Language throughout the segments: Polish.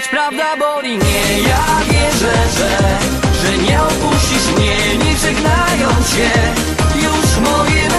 Choć prawda boli mnie, ja wierzę, że Że nie opuścisz mnie, nie żegnając się. Już moje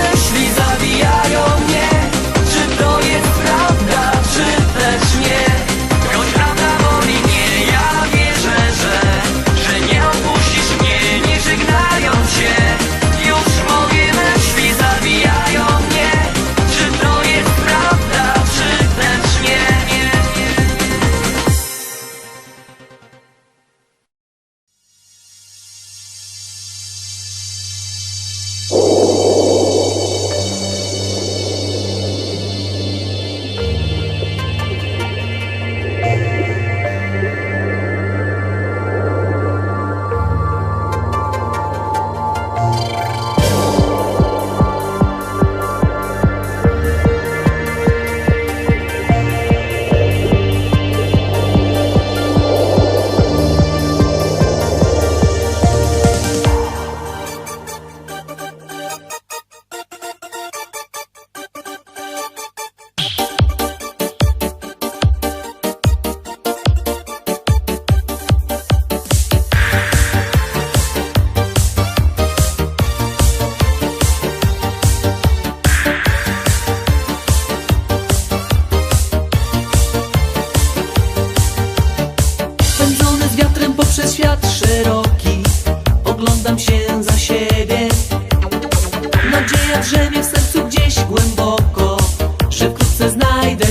Oglądam się za siebie. Nadzieja drzemie w sercu gdzieś głęboko Że wkrótce znajdę